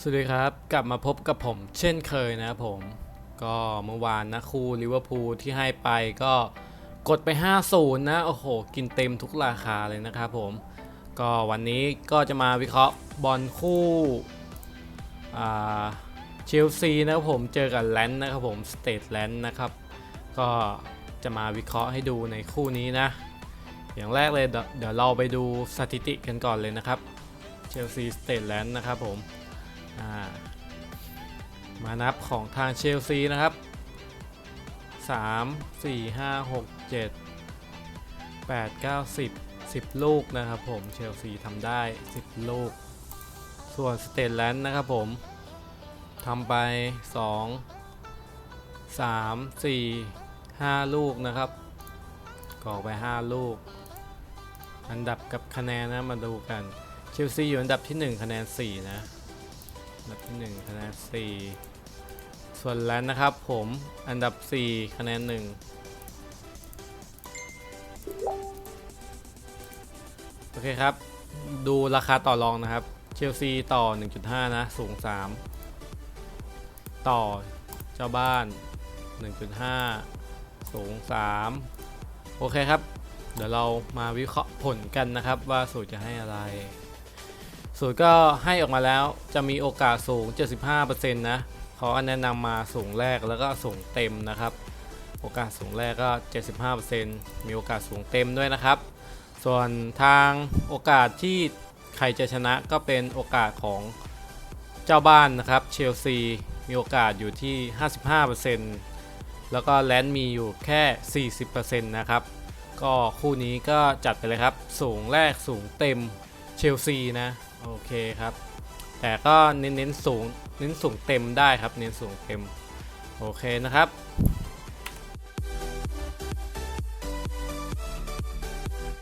สวัสดีครับ กลับมาพบกับผมเช่นเคยนะครับผมก็เมื่อวานนะคู่ลิเวอร์พูลที่ให้ไปก็กดไป 5-0 นะ โอ้โห กินเต็มทุกราคาเลยนะครับผม ก็วันนี้ก็จะมาวิเคราะห์บอลคู่เชลซีนะครับผมเจอกับแลนด์นะครับผมสเตทแลนด์นะครับ ก็จะมาวิเคราะห์ให้ดูในคู่นี้นะ อย่างแรกเลยเดี๋ยวเราไปดูสถิติกันก่อนเลยนะครับเชลซีสเตทแลนด์นะครับผม มานับของทางเชลซีนะครับ 3 4 5 6 7 8 9 10 10 ลูกนะครับผมเชลซีทำได้ 10 ลูก ส่วนสเตทแลนด์นะครับผมทำไป 2 3 4 5 ลูกนะครับก่อไป 5 ลูก อันดับกับคะแนนนะมาดูกันเชลซีอยู่อันดับที่ 1 คะแนน 4 นะ อันดับที่1คะแนน4ส่วนแลนด์นะครับผมอันดับ 4 คะแนน 1 โอเคครับ ดูราคาต่อรองนะครับ เชลซีต่อ 1.5 นะ สูง 3 ต่อเจ้าบ้าน 1.5 สูง 3 โอเคครับ เดี๋ยวเรามาวิเคราะห์ผลกันนะครับว่าสูตรจะให้อะไร สูตรก็ให้ออกมาแล้วจะมีโอกาสสูง 75%นะเขาแนะนำมาสูงแรกแล้วก็สูงเต็มนะครับ โอกาสสูงแรกก็ 75%มีโอกาสสูงเต็มด้วยนะครับ ส่วนทางโอกาสที่ใครจะชนะก็เป็นโอกาสของเจ้าบ้านนะครับเชลซีมีโอกาสอยู่ที่ 55%แล้วก็แลนด์มีอยู่แค่ 40%นะครับ ก็คู่นี้ก็จัดไปเลยครับ สูงแรกสูงเต็มเชลซีนะ โอเคครับ แต่ก็เน้นเน้นสูง เน้นสูงเต็มได้ครับ เน้นสูงเต็ม โอเคนะครับ